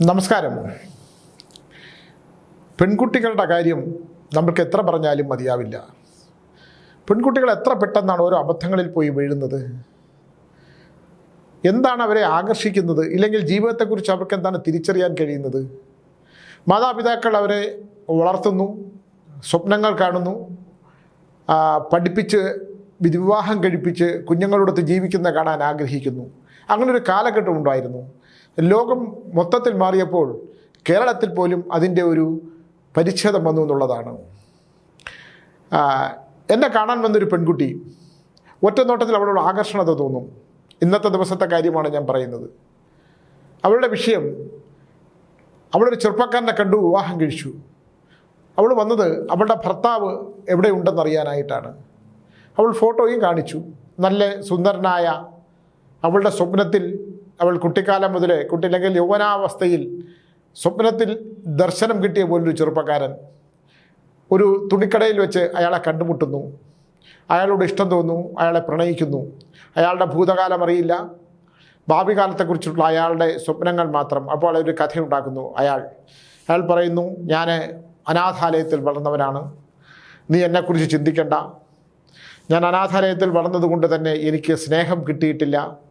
നമസ്കാരം. പെൺകുട്ടികളുടെ കാര്യം നമ്മൾക്ക് എത്ര പറഞ്ഞാലും മതിയാവില്ല. പെൺകുട്ടികൾ എത്ര പെട്ടെന്നാണ് ഓരോ അബദ്ധങ്ങളിൽ പോയി വീഴുന്നത്? എന്താണ് അവരെ ആകർഷിക്കുന്നത്? ഇല്ലെങ്കിൽ ജീവിതത്തെക്കുറിച്ച് അവർക്ക് എന്താണ് തിരിച്ചറിയാൻ കഴിയുന്നത്? മാതാപിതാക്കൾ അവരെ വളർത്തുന്നു സ്വപ്നങ്ങൾ കാണുന്നു പഠിപ്പിച്ച് വിവാഹം കഴിപ്പിച്ച് കുഞ്ഞുങ്ങളോടൊത്ത് ജീവിക്കുന്ന കാണാൻ ആഗ്രഹിക്കുന്നു. അങ്ങനൊരു കാലഘട്ടം ഉണ്ടായിരുന്നു. ലോകം മൊത്തത്തിൽ മാറിയപ്പോൾ കേരളത്തിൽ പോലും അതിന്റെ ഒരു പരിച്ഛേദം വന്നു എന്നുള്ളതാണ്. എന്നെ കാണാൻ വന്നൊരു പെൺകുട്ടി ഒറ്റ നോട്ടത്തിൽ അവളോട് ആകർഷണത തോന്നും. ഇന്നത്തെ ദിവസത്തെ കാര്യമാണ് ഞാൻ പറയുന്നത്. അവളുടെ വിഷയം അവളൊരു ചെറുപ്പക്കാരനെ കണ്ടു വിവാഹം കഴിച്ചു. അവൾ വന്നത് അവളുടെ ഭർത്താവ് എവിടെ ഉണ്ടെന്നറിയാനായിട്ടാണ്. അവൾ ഫോട്ടോയും കാണിച്ചു. നല്ല സുന്ദരനായ അവളുടെ സ്വപ്നത്തിൽ അവൾ കുട്ടിക്കാലം മുതലേ കുട്ടി അല്ലെങ്കിൽ യൗവനാവസ്ഥയിൽ സ്വപ്നത്തിൽ ദർശനം കിട്ടിയ പോലൊരു ചെറുപ്പക്കാരൻ. ഒരു തുണിക്കടയിൽ വെച്ച് അയാളെ കണ്ടുമുട്ടുന്നു. അയാളോട് ഇഷ്ടം തോന്നുന്നു അയാളെ പ്രണയിക്കുന്നു. അയാളുടെ ഭൂതകാലം അറിയില്ല. ഭാവി കാലത്തെക്കുറിച്ചുള്ള അയാളുടെ സ്വപ്നങ്ങൾ മാത്രം അപ്പോൾ ഒരു കഥയുണ്ടാക്കുന്നു അയാൾ. അയാൾ പറയുന്നു ഞാൻ അനാഥാലയത്തിൽ വളർന്നവനാണ്. നീ എന്നെക്കുറിച്ച് ചിന്തിക്കേണ്ട. ഞാൻ അനാഥാലയത്തിൽ വളർന്നതുകൊണ്ട് തന്നെ എനിക്ക് സ്നേഹം കിട്ടിയിട്ടില്ല.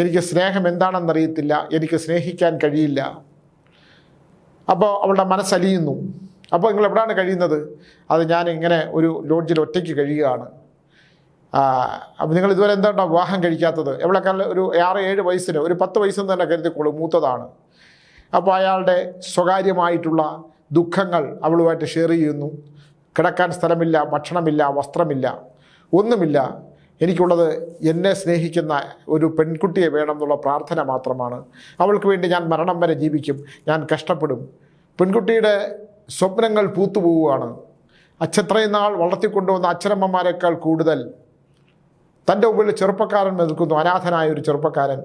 എനിക്ക് സ്നേഹം എന്താണെന്നറിയത്തില്ല എനിക്ക് സ്നേഹിക്കാൻ കഴിയില്ല. അപ്പോൾ അവളുടെ മനസ്സലിയുന്നു. അപ്പോൾ നിങ്ങൾ എവിടെയാണ് കഴിയുന്നത്? അത് ഞാൻ ഇങ്ങനെ ഒരു ലോഡ്ജിൽ ഒറ്റയ്ക്ക് കഴിയുകയാണ്. അപ്പോൾ നിങ്ങൾ ഇതുവരെ എന്താണ് വിവാഹം കഴിക്കാത്തത്? എവിടെക്കാളും ഒരു ആറ് ഏഴ് വയസ്സിന് ഒരു പത്ത് വയസ്സെന്ന് തന്നെ കരുതിക്കോളൂ മൂത്തതാണ്. അപ്പോൾ അയാളുടെ സ്വകാര്യമായിട്ടുള്ള ദുഃഖങ്ങൾ അവളുമായിട്ട് ഷെയർ ചെയ്യുന്നു. കിടക്കാൻ സ്ഥലമില്ല ഭക്ഷണമില്ല വസ്ത്രമില്ല ഒന്നുമില്ല. എനിക്കുള്ളത് എന്നെ സ്നേഹിക്കുന്ന ഒരു പെൺകുട്ടിയെ വേണം എന്നുള്ള പ്രാർത്ഥന മാത്രമാണ്. അവൾക്ക് വേണ്ടി ഞാൻ മരണം വരെ ജീവിക്കും. ഞാൻ കഷ്ടപ്പെടും. പെൺകുട്ടിയുടെ സ്വപ്നങ്ങൾ പൂത്തുപോവുകയാണ് അച്ഛത്രയും നാൾ വളർത്തിക്കൊണ്ടുവന്ന അച്ഛനമ്മമാരെക്കാൾ കൂടുതൽ തന്റെ മുമ്പിൽ ചെറുപ്പക്കാരൻ നിൽക്കുന്നു. അനാഥനായ ഒരു ചെറുപ്പക്കാരൻ.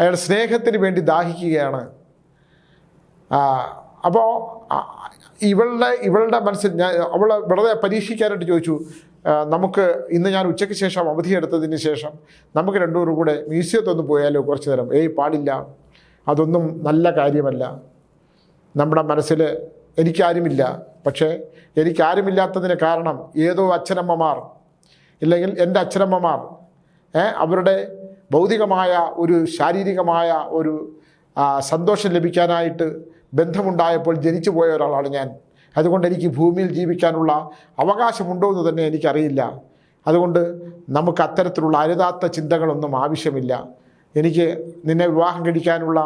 അയാൾ സ്നേഹത്തിന് വേണ്ടി ദാഹിക്കുകയാണ്. അപ്പോൾ ഇവളുടെ ഇവളുടെ മനസ്സിൽ ഞാൻ അവളെ വെറുതെ പരീക്ഷിക്കാനായിട്ട് ചോദിച്ചു നമുക്ക് ഇന്ന് ഞാൻ ഉച്ചയ്ക്ക് ശേഷം അവധി എടുത്തതിന് ശേഷം നമുക്ക് രണ്ടുപേരും കൂടെ മ്യൂസിയത്തൊന്ന് പോയാലോ കുറച്ച് നേരം? ഏയ് പാടില്ല. അതൊന്നും നല്ല കാര്യമല്ല. നമ്മുടെ മനസ്സിൽ എനിക്കാരുമില്ല. പക്ഷേ എനിക്കാരുമില്ലാത്തതിന് കാരണം ഏതോ അച്ഛനമ്മമാർ ഇല്ലെങ്കിൽ എന്റെ അച്ഛനമ്മമാർ അവരുടെ ഭൗതികമായ ഒരു ശാരീരികമായ ഒരു സന്തോഷം ലഭിക്കാനായിട്ട് ബന്ധമുണ്ടായപ്പോൾ ജനിച്ചു പോയ ഒരാളാണ് ഞാൻ. അതുകൊണ്ട് എനിക്ക് ഭൂമിയിൽ ജീവിക്കാനുള്ള അവകാശമുണ്ടോ എന്ന് തന്നെ എനിക്കറിയില്ല. അതുകൊണ്ട് നമുക്ക് അത്തരത്തിലുള്ള അരുതാത്ത ചിന്തകളൊന്നും ആവശ്യമില്ല. എനിക്ക് നിന്നെ വിവാഹം കഴിക്കാനുള്ള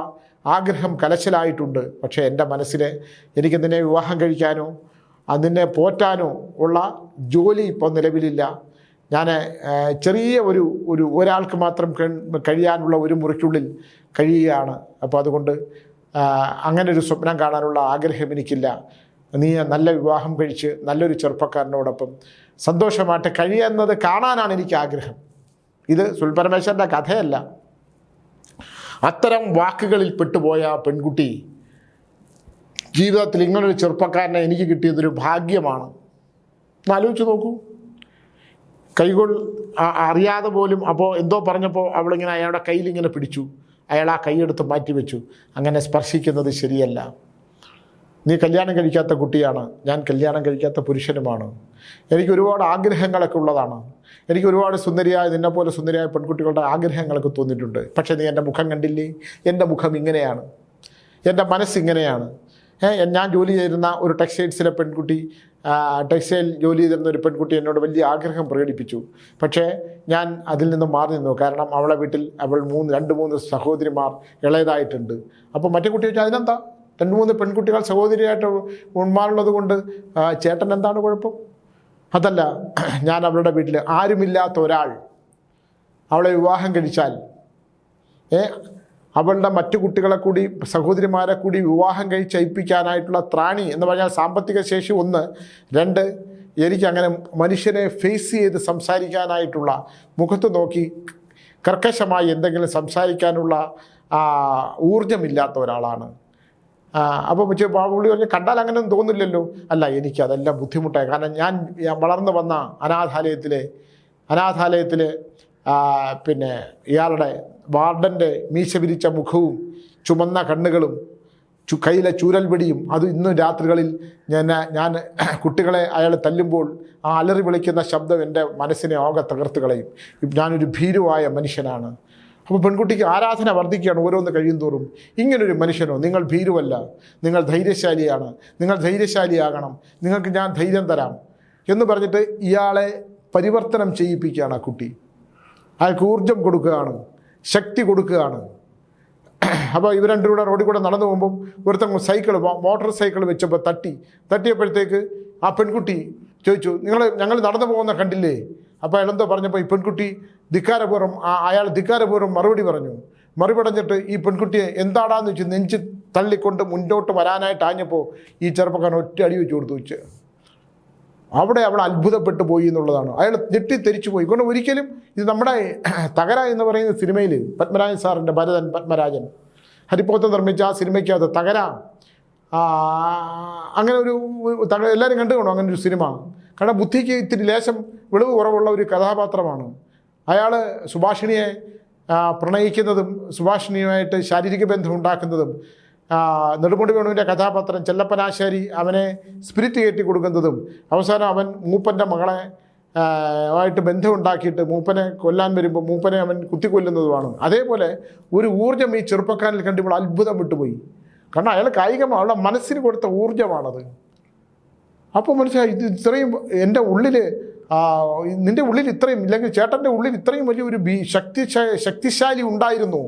ആഗ്രഹം കലശലായിട്ടുണ്ട്. പക്ഷേ എന്റെ മനസ്സിന് എനിക്ക് നിന്നെ വിവാഹം കഴിക്കാനോ അത് നിന്നെ പോറ്റാനോ ഉള്ള ജോലി ഇപ്പോൾ നിലവിലില്ല. ഞാൻ ചെറിയ ഒരു ഒരു ഒരാൾക്ക് മാത്രം കഴിയാനുള്ള ഒരു മുറിക്കുള്ളിൽ കഴിയുകയാണ്. അപ്പോൾ അതുകൊണ്ട് അങ്ങനെ ഒരു സ്വപ്നം കാണാനുള്ള ആഗ്രഹം എനിക്കില്ല. നീ നല്ല വിവാഹം കഴിച്ച് നല്ലൊരു ചെറുപ്പക്കാരനോടൊപ്പം സന്തോഷമായിട്ട് കഴിയുന്നത് കാണാനാണ് എനിക്ക് ആഗ്രഹം. ഇത് സുൽപരമേശ്വരന്റെ കഥയല്ല. അത്തരം വാക്കുകളിൽ പെട്ടുപോയ പെൺകുട്ടി ജീവിതത്തിൽ ഇങ്ങനൊരു ചെറുപ്പക്കാരനെ എനിക്ക് കിട്ടിയതൊരു ഭാഗ്യമാണ്. ആലോചിച്ച് നോക്കൂ. കൈകൾ അറിയാതെ പോലും അപ്പോൾ എന്തോ പറഞ്ഞപ്പോൾ അവളിങ്ങനെ അയാളുടെ കയ്യിൽ ഇങ്ങനെ പിടിച്ചു. അയാൾ ആ കൈയെടുത്ത് മാറ്റി വെച്ചു അങ്ങനെ സ്പർശിക്കുന്നത് ശരിയല്ല. നീ കല്യാണം കഴിക്കാത്ത കുട്ടിയാണ്. ഞാൻ കല്യാണം കഴിക്കാത്ത പുരുഷനുമാണ്. എനിക്ക് ഒരുപാട് ആഗ്രഹങ്ങളൊക്കെ ഉള്ളതാണ്. എനിക്ക് ഒരുപാട് സുന്ദരിയായ നിന്നെപ്പോലെ സുന്ദരിയായ പെൺകുട്ടികളുടെ ആഗ്രഹങ്ങളൊക്കെ തോന്നിയിട്ടുണ്ട്. പക്ഷേ നീ എന്റെ മുഖം കണ്ടില്ലേ? എന്റെ മുഖം ഇങ്ങനെയാണ്. എന്റെ മനസ്സിങ്ങനെയാണ്. ഞാൻ ജോലി ചെയ്തിരുന്ന ഒരു ടെക്സ്റ്റൈൽസിലെ പെൺകുട്ടി ടെക്സ്റ്റൈൽ ജോലി ചെയ്തിരുന്ന ഒരു പെൺകുട്ടി എന്നോട് വലിയ ആഗ്രഹം പ്രകടിപ്പിച്ചു. പക്ഷേ ഞാൻ അതിൽ നിന്ന് മാറി നിന്നു. കാരണം അവളെ വീട്ടിൽ അവൾ മൂന്ന് രണ്ട് മൂന്ന് സഹോദരിമാർ ഇളയതായിട്ടുണ്ട്. അപ്പോൾ മറ്റേ കുട്ടി വെച്ചാൽ അതിനെന്താ? രണ്ട് മൂന്ന് പെൺകുട്ടികൾ സഹോദരിയായിട്ട് ഉണ്മാറുള്ളത് കൊണ്ട് ചേട്ടൻ എന്താണ് കുഴപ്പം? അതല്ല ഞാൻ അവളുടെ വീട്ടിൽ ആരുമില്ലാത്ത ഒരാൾ അവളെ വിവാഹം കഴിച്ചാൽ ഏ അവളുടെ മറ്റു കുട്ടികളെ കൂടി സഹോദരിമാരെ കൂടി വിവാഹം കഴിച്ചയപ്പിക്കാനായിട്ടുള്ള ത്രാണി എന്ന് പറഞ്ഞാൽ സാമ്പത്തിക ശേഷി ഒന്ന്. രണ്ട് എനിക്കങ്ങനെ മനുഷ്യനെ ഫേസ് ചെയ്ത് സംസാരിക്കാനായിട്ടുള്ള മുഖത്ത് നോക്കി കർക്കശമായി എന്തെങ്കിലും സംസാരിക്കാനുള്ള ഊർജമില്ലാത്ത ഒരാളാണ്. അപ്പോൾ പക്ഷേ പുള്ളി പറഞ്ഞ് കണ്ടാൽ അങ്ങനെ ഒന്നും തോന്നില്ലല്ലോ. അല്ല എനിക്ക് അതെല്ലാം ബുദ്ധിമുട്ടായി. കാരണം ഞാൻ വളർന്നു വന്ന അനാഥാലയത്തിലെ അനാഥാലയത്തിലെ പിന്നെ ഇയാളുടെ വാർഡന്റെ മീശ വിരിച്ച മുഖവും ചുമന്ന കണ്ണുകളും ചു കയ്യിലെ ചൂരൽപിടിയും അത് ഇന്നും രാത്രികളിൽ ഞാൻ ഞാൻ കുട്ടികളെ അയാൾ തല്ലുമ്പോൾ ആ അലറി വിളിക്കുന്ന ശബ്ദം എന്റെ മനസ്സിനെ ആകെ തകർത്ത് കളയും. ഞാനൊരു ഭീരുവായ മനുഷ്യനാണ്. അപ്പോൾ പെൺകുട്ടിക്ക് ആരാധന വർദ്ധിക്കുകയാണ് ഓരോന്ന് കഴിയും തോറും ഇങ്ങനൊരു മനുഷ്യനോ നിങ്ങൾ ഭീരുവല്ല നിങ്ങൾ ധൈര്യശാലിയാണ് നിങ്ങൾ ധൈര്യശാലിയാകണം നിങ്ങൾക്ക് ഞാൻ ധൈര്യം തരാം എന്ന് പറഞ്ഞിട്ട് ഇയാളെ പരിവർത്തനം ചെയ്യിപ്പിക്കുകയാണ് ആ കുട്ടി. അയാൾക്ക് ഊർജം കൊടുക്കുകയാണ് ശക്തി കൊടുക്കുകയാണ്. അപ്പോൾ ഇവർ രണ്ടു കൂടെ റോഡിൽ കൂടെ നടന്നു പോകുമ്പം ഒരുത്തൻ സൈക്കിൾ മോട്ടോർ സൈക്കിൾ വെച്ചപ്പോൾ തട്ടി. തട്ടിയപ്പോഴത്തേക്ക് ആ പെൺകുട്ടി ചോദിച്ചു നിങ്ങൾ ഞങ്ങൾ നടന്നു പോകുന്ന കണ്ടില്ലേ? അപ്പോൾ എന്തോ പറഞ്ഞപ്പോൾ ഈ പെൺകുട്ടി ധിക്കാരപൂർവം അയാൾ ധിക്കാരപൂർവം മറുപടി പറഞ്ഞു. മറുപടഞ്ഞിട്ട് ഈ പെൺകുട്ടിയെ എന്താടാന്ന് വെച്ച് നെഞ്ച് തള്ളിക്കൊണ്ട് മുന്നോട്ട് വരാനായിട്ട് ആഞ്ഞപ്പോൾ ഈ ചെറുപ്പക്കാരൻ ഒറ്റ അടി വെച്ച് കൊടുത്തു വെച്ച് അവിടെ അവൾ അത്ഭുതപ്പെട്ടു പോയി എന്നുള്ളതാണ്. അയാൾ ഞെട്ടിത്തെരിച്ചു പോയി. കൊണ്ട് ഒരിക്കലും ഇത് നമ്മുടെ തകര എന്ന് പറയുന്ന സിനിമയിൽ പത്മരാജൻ സാറിന്റെ ഭരതൻ പത്മരാജൻ ഹരിപ്പോത്തം നിർമ്മിച്ച ആ സിനിമയ്ക്കകത്ത് തകര അങ്ങനെ ഒരു തക എല്ലാവരും കണ്ടു കാണും അങ്ങനെ ഒരു സിനിമ. കാരണം ബുദ്ധിക്ക് ഇത്തിരി ലേശം വെളിവ് കുറവുള്ള ഒരു കഥാപാത്രമാണ്. അയാൾ സുഭാഷിണിയെ പ്രണയിക്കുന്നതും സുഭാഷിണിയുമായിട്ട് ശാരീരിക ബന്ധം ഉണ്ടാക്കുന്നതും നെടുമുടി വേണുവിന്റെ കഥാപാത്രം ചെല്ലപ്പനാശ്ശേരി അവനെ സ്പിരിറ്റ് കയറ്റി കൊടുക്കുന്നതും അവസാനം അവൻ മൂപ്പന്റെ മകളെ ആയിട്ട് ബന്ധമുണ്ടാക്കിയിട്ട് മൂപ്പനെ കൊല്ലാൻ വരുമ്പോൾ മൂപ്പനെ അവൻ കുത്തിക്കൊല്ലുന്നതുമാണ്. അതേപോലെ ഒരു ഊർജം ഈ ചെറുപ്പക്കാരിൽ കണ്ടിപ്പോൾ അത്ഭുതം വിട്ടുപോയി. കാരണം അയാൾ കായികമാണ് അവളുടെ മനസ്സിന് കൊടുത്ത ഊർജമാണത്. അപ്പോൾ മനസ്സിലായി ഇത് ഇത്രയും എന്റെ ഉള്ളിൽ നിന്റെ ഉള്ളിൽ ഇത്രയും ഇല്ലെങ്കിൽ ചേട്ടന്റെ ഉള്ളിൽ ഇത്രയും വലിയൊരു ബി ശക്തി ശക്തിശാലി ഉണ്ടായിരുന്നു.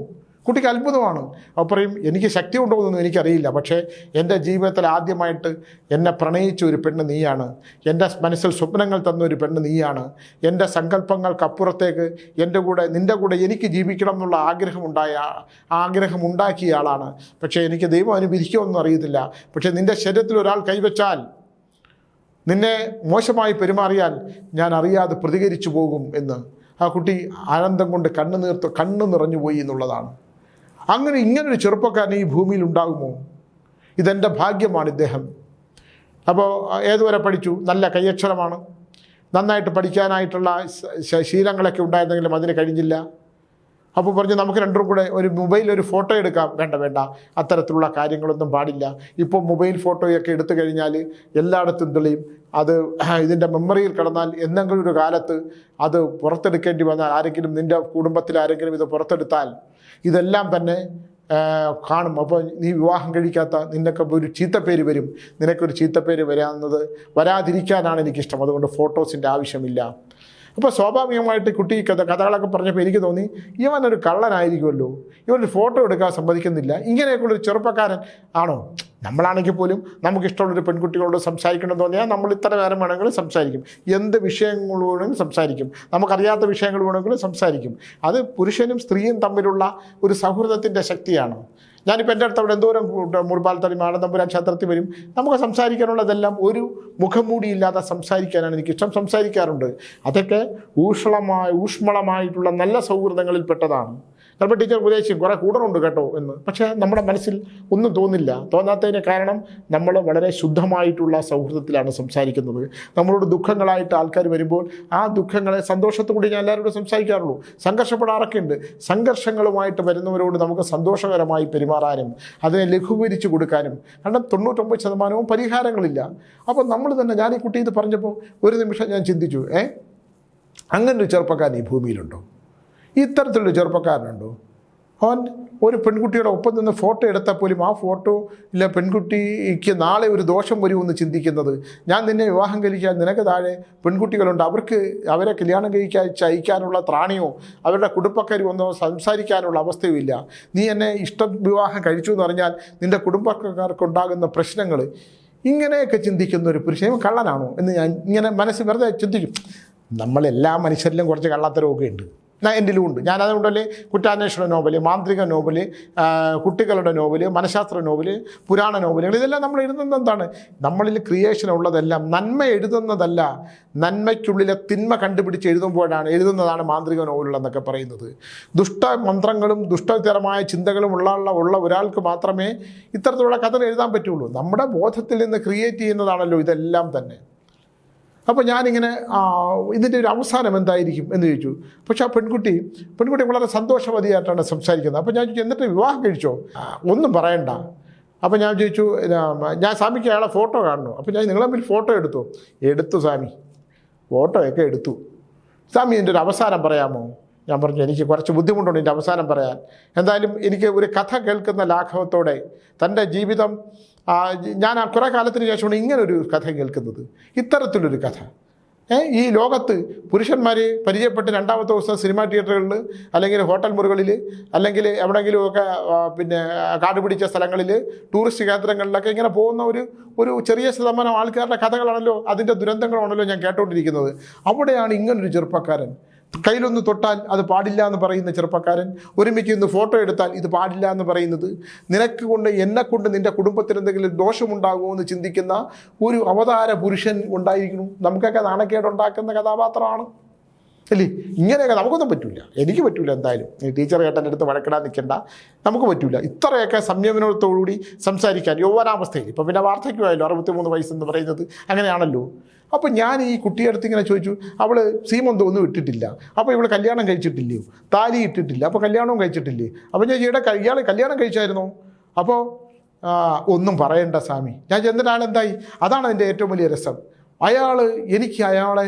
കുട്ടിക്ക് അത്ഭുതമാണ്. അപ്പോൾ പറയും എനിക്ക് ശക്തി ഉണ്ടോ എന്നൊന്നും എനിക്കറിയില്ല. പക്ഷേ എന്റെ ജീവിതത്തിൽ ആദ്യമായിട്ട് എന്നെ പ്രണയിച്ച ഒരു പെണ്ണ് നീയാണ്. എന്റെ മനസ്സിൽ സ്വപ്നങ്ങൾ തന്ന ഒരു പെണ്ണ് നീയാണ്. എന്റെ സങ്കല്പങ്ങൾക്കപ്പുറത്തേക്ക് എന്റെ കൂടെ നിന്റെ കൂടെ എനിക്ക് ജീവിക്കണം എന്നുള്ള ആഗ്രഹമുണ്ടായ ആഗ്രഹം ഉണ്ടാക്കിയ ആളാണ്. പക്ഷേ എനിക്ക് ദൈവം അനുഭവിക്കുമെന്നും അറിയത്തില്ല. പക്ഷേ നിന്റെ ശരീരത്തിൽ ഒരാൾ കൈവച്ചാൽ നിന്നെ മോശമായി പെരുമാറിയാൽ ഞാൻ അറിയാതെ പ്രതികരിച്ചു പോകും എന്ന്. ആ കുട്ടി ആനന്ദം കൊണ്ട് കണ്ണു നീർത്ത് കണ്ണു നിറഞ്ഞു പോയി എന്നുള്ളതാണ്. അങ്ങനെ ഇങ്ങനൊരു ചെറുപ്പക്കാരൻ ഈ ഭൂമിയിൽ ഉണ്ടാകുമോ? ഇതെന്റെ ഭാഗ്യമാണ് ഇദ്ദേഹം. അപ്പോൾ ഏതുവരെ പഠിച്ചു? നല്ല കയ്യക്ഷരമാണ് നന്നായിട്ട് പഠിക്കാനായിട്ടുള്ള ശീലങ്ങളൊക്കെ ഉണ്ടായിരുന്നെങ്കിലും അതിന് കഴിഞ്ഞില്ല. അപ്പോൾ പറഞ്ഞു നമുക്ക് രണ്ടും കൂടെ ഒരു മൊബൈൽ ഒരു ഫോട്ടോ എടുക്കാം. വേണ്ട വേണ്ട. അത്തരത്തിലുള്ള കാര്യങ്ങളൊന്നും പാടില്ല. ഇപ്പോൾ മൊബൈൽ ഫോട്ടോയൊക്കെ എടുത്തു കഴിഞ്ഞാൽ എല്ലായിടത്തും തെളിയും. അത് ഇതിന്റെ മെമ്മറിയിൽ കിടന്നാൽ എന്തെങ്കിലും ഒരു കാലത്ത് അത് പുറത്തെടുക്കേണ്ടി വന്നാൽ ആരെങ്കിലും നിന്റെ കുടുംബത്തിൽ ആരെങ്കിലും ഇത് പുറത്തെടുത്താൽ ഇതെല്ലാം തന്നെ കാണും. അപ്പോൾ നീ വിവാഹം കഴിക്കാത്ത നിനക്ക് ഒരു ചീത്തപ്പേര് വരും. നിനക്കൊരു ചീത്തപ്പേര് വരാവുന്നത് വരാതിരിക്കാനാണ് എനിക്കിഷ്ടം. അതുകൊണ്ട് ഫോട്ടോസിന്റെ ആവശ്യമില്ല. അപ്പോൾ സ്വാഭാവികമായിട്ട് കുട്ടി കഥ കഥകളൊക്കെ പറഞ്ഞപ്പോൾ എനിക്ക് തോന്നി ഇവൻ ഒരു കള്ളനായിരിക്കുമല്ലോ. ഇവനൊരു ഫോട്ടോ എടുക്കാൻ സമ്മതിക്കുന്നില്ല. ഇങ്ങനെയൊക്കെയുള്ളൊരു ചെറുപ്പക്കാരൻ ആണോ? നമ്മളാണെങ്കിൽ പോലും നമുക്കിഷ്ടമുള്ളൊരു പെൺകുട്ടികളോട് സംസാരിക്കണമെന്ന് തോന്നിയാൽ നമ്മൾ ഇത്ര നേരം വേണമെങ്കിലും സംസാരിക്കും. എന്ത് വേണമെങ്കിലും സംസാരിക്കും. നമുക്കറിയാത്ത വിഷയങ്ങൾ വേണമെങ്കിലും സംസാരിക്കും. അത് പുരുഷനും സ്ത്രീയും തമ്മിലുള്ള ഒരു സൗഹൃദത്തിന്റെ ശക്തിയാണ്? ഞാനിപ്പോൾ എന്റെ അടുത്ത് അവിടെ എന്തോരം മുറിപ്പാൽത്തടി മാടന്തമ്പുരാൻ ക്ഷേത്രത്തിൽ വരും. നമുക്ക് സംസാരിക്കാനുള്ളതെല്ലാം ഒരു മുഖംമൂടിയില്ലാതെ സംസാരിക്കാനാണ് എനിക്കിഷ്ടം. സംസാരിക്കാറുണ്ട്. അതൊക്കെ ഊഷ്മളമായ ഊഷ്മളമായിട്ടുള്ള നല്ല സൗഹൃദങ്ങളിൽ പെട്ടതാണ്. ചിലപ്പോൾ ടീച്ചർ ഉപദേശിക്കും കുറേ കൂടറുണ്ട് കേട്ടോ എന്ന്. പക്ഷേ നമ്മുടെ മനസ്സിൽ ഒന്നും തോന്നില്ല. തോന്നാത്തതിന് കാരണം നമ്മൾ വളരെ ശുദ്ധമായിട്ടുള്ള സൗഹൃദത്തിലാണ് സംസാരിക്കുന്നത്. നമ്മളോട് ദുഃഖങ്ങളായിട്ട് ആൾക്കാർ വരുമ്പോൾ ആ ദുഃഖങ്ങളെ സന്തോഷത്തോടെ ഞാൻ എല്ലാവരോടും സംസാരിക്കാറുള്ളൂ. സംഘർഷപ്പെടാറൊക്കെ ഉണ്ട്. സംഘർഷങ്ങളുമായിട്ട് വരുന്നവരോട് നമുക്ക് സന്തോഷകരമായി പെരുമാറാനും അതിനെ ലഘൂകരിച്ചു കൊടുക്കാനും. കാരണം തൊണ്ണൂറ്റൊമ്പത് ശതമാനവും പരിഹാരങ്ങളില്ല. അപ്പോൾ നമ്മൾ തന്നെ ഞാൻ ഈ കുട്ടി ഇത് പറഞ്ഞപ്പോൾ ഒരു നിമിഷം ഞാൻ ചിന്തിച്ചു ഏ? അങ്ങനൊരു ചെറുപ്പക്കാരൻ ഈ ഭൂമിയിലുണ്ടോ? ഇത്തരത്തിലുള്ള ചെറുപ്പക്കാരനുണ്ടോ? അവൻ ഒരു പെൺകുട്ടിയുടെ ഒപ്പം നിന്ന് ഫോട്ടോ എടുത്താൽ പോലും ആ ഫോട്ടോ ഇല്ല പെൺകുട്ടിക്ക് നാളെ ഒരു ദോഷം വരുമെന്ന് ചിന്തിക്കുന്നത്. ഞാൻ നിന്നെ വിവാഹം കഴിക്കാൻ നിനക്ക് താഴെ പെൺകുട്ടികളുണ്ട്. അവർക്ക് അവരെ കല്യാണം കഴിക്കാൻ അയക്കാനുള്ള ത്രാണിയോ അവരുടെ കുടുംബക്കാരി ഒന്നോ സംസാരിക്കാനുള്ള അവസ്ഥയോ ഇല്ല. നീ എന്നെ ഇഷ്ട വിവാഹം കഴിച്ചു എന്ന് പറഞ്ഞാൽ നിന്റെ കുടുംബക്കാർക്കുണ്ടാകുന്ന പ്രശ്നങ്ങൾ ഇങ്ങനെയൊക്കെ ചിന്തിക്കുന്ന ഒരു പുരുഷൻ കള്ളനാണോ എന്ന് ഞാൻ ഇങ്ങനെ മനസ്സ് വെറുതെ ചിന്തിക്കും. നമ്മളെല്ലാ മനുഷ്യരിലും കുറച്ച് കള്ളത്തരമൊക്കെ ഉണ്ട്. ഞാൻ എന്റെലും ഉണ്ട് ഞാൻ അതുകൊണ്ടല്ലേ കുറ്റാന്വേഷണ നോവൽ മാന്ത്രിക നോവൽ കുട്ടികളുടെ നോവൽ മനഃശാസ്ത്ര നോവൽ പുരാണ നോവലുകൾ ഇതെല്ലാം നമ്മൾ എഴുതുന്നത് എന്താണ്? നമ്മളിൽ ക്രിയേഷൻ ഉള്ളതെല്ലാം നന്മ എഴുതുന്നതല്ല. നന്മയ്ക്കുള്ളിലെ തിന്മ കണ്ടുപിടിച്ച് എഴുതുമ്പോഴാണ് എഴുതുന്നതാണ് മാന്ത്രിക നോവലുകൾ എന്നൊക്കെ പറയുന്നത്. ദുഷ്ട മന്ത്രങ്ങളും ദുഷ്ടതരമായ ചിന്തകളും ഉള്ള ഉള്ള ഒരാൾക്ക് മാത്രമേ ഇത്തരത്തിലുള്ള കഥകൾ എഴുതാൻ പറ്റുള്ളൂ. നമ്മുടെ ബോധത്തിൽ നിന്ന് ക്രിയേറ്റ് ചെയ്യുന്നതാണല്ലോ ഇതെല്ലാം തന്നെ. അപ്പോൾ ഞാനിങ്ങനെ ഇതിന്റെ ഒരു അവസാനം എന്തായിരിക്കും എന്ന് ചോദിച്ചു. പക്ഷെ ആ പെൺകുട്ടി പെൺകുട്ടി വളരെ സന്തോഷവതിയായിട്ടാണ് സംസാരിക്കുന്നത്. അപ്പോൾ ഞാൻ ചോദിച്ചു എന്നിട്ട് വിവാഹം കഴിച്ചോ? ഒന്നും പറയണ്ട. അപ്പോൾ ഞാൻ ചോദിച്ചു ഞാൻ സ്വാമിക്ക് അയാളെ ഫോട്ടോ കാണണോ? അപ്പോൾ ഞാൻ നിങ്ങളെ മുമ്പിൽ ഫോട്ടോ എടുത്തു. എടുത്തു സ്വാമി. ഫോട്ടോയൊക്കെ എടുത്തു. സ്വാമി എന്റെ ഒരു അവസാനം പറയാമോ? ഞാൻ പറഞ്ഞു എനിക്ക് കുറച്ച് ബുദ്ധിമുട്ടുണ്ട് എന്റെ അവസാനം പറയാൻ. എന്തായാലും എനിക്ക് ഒരു കഥ കേൾക്കുന്ന ലാഘവത്തോടെ തന്റെ ജീവിതം ഞാൻ കുറേ കാലത്തിന് ശേഷമാണ് ഇങ്ങനൊരു കഥ കേൾക്കുന്നത്. ഇത്തരത്തിലൊരു കഥ. ഈ ലോകത്ത് പുരുഷന്മാർ പരിചയപ്പെട്ട് രണ്ടാമത്തെ ദിവസം സിനിമാ തിയേറ്ററുകളിൽ അല്ലെങ്കിൽ ഹോട്ടൽ മുറികളിൽ അല്ലെങ്കിൽ എവിടെയെങ്കിലുമൊക്കെ ഒക്കെ പിന്നെ കാട് പിടിച്ച സ്ഥലങ്ങളിൽ ടൂറിസ്റ്റ് കേന്ദ്രങ്ങളിലൊക്കെ ഇങ്ങനെ പോകുന്ന ഒരു ഒരു ചെറിയ ശതമാനം ആൾക്കാരുടെ കഥകളാണല്ലോ അതിന്റെ ദുരന്തങ്ങളാണല്ലോ ഞാൻ കേട്ടുകൊണ്ടിരിക്കുന്നത് അവിടെയാണ് ഇങ്ങനൊരു ചെറുപ്പക്കാരൻ കയ്യിലൊന്ന് തൊട്ടാൽ അത് പാടില്ല എന്ന് പറയുന്ന ചെറുപ്പക്കാരൻ ഒരുമിച്ച് ഇന്ന് ഫോട്ടോ എടുത്താൽ ഇത് പാടില്ല എന്ന് പറയുന്നത് നിനക്ക് കൊണ്ട് എന്നെ കൊണ്ട് നിന്റെ കുടുംബത്തിന് എന്തെങ്കിലും ദോഷമുണ്ടാകുമോ എന്ന് ചിന്തിക്കുന്ന ഒരു അവതാര പുരുഷൻ ഉണ്ടായിരിക്കുന്നു നമുക്കൊക്കെ നാണക്കേടുണ്ടാക്കുന്ന കഥാപാത്രമാണ്. അല്ലേ? ഇങ്ങനെയൊക്കെ നമുക്കൊന്നും പറ്റില്ല എനിക്ക് പറ്റില്ല എന്തായാലും. ടീച്ചർ ഏട്ടന്റെ അടുത്ത് വഴക്കിടാൻ നിൽക്കണ്ട. നമുക്ക് പറ്റില്ല ഇത്രയൊക്കെ സംയമനത്തോടുകൂടി സംസാരിക്കാൻ യൗവനാവസ്ഥയിൽ. ഇപ്പം പിന്നെ വാർദ്ധക്യമായല്ലോ. അറുപത്തിമൂന്ന് വയസ്സെന്ന് പറയുന്നത്. അങ്ങനെയാണല്ലോ. അപ്പോൾ ഞാൻ ഈ കുട്ടിയുടെ അടുത്ത് ഇങ്ങനെ ചോദിച്ചു അവൾ സീമന്തം ഒന്നും ഇട്ടിട്ടില്ല. അപ്പോൾ ഇവൾ കല്യാണം കഴിച്ചിട്ടില്ലയോ? താലി ഇട്ടിട്ടില്ല. അപ്പോൾ കല്യാണവും കഴിച്ചിട്ടില്ലേ? അപ്പോൾ ഞാൻ ഇവിടെ ഇയാൾ കല്യാണം കഴിച്ചായിരുന്നു? അപ്പോൾ ഒന്നും പറയണ്ട സ്വാമി. ഞാൻ ചെന്നിട്ട് അതാണ് എന്റെ ഏറ്റവും വലിയ രസം. അയാൾ എനിക്ക് അയാളെ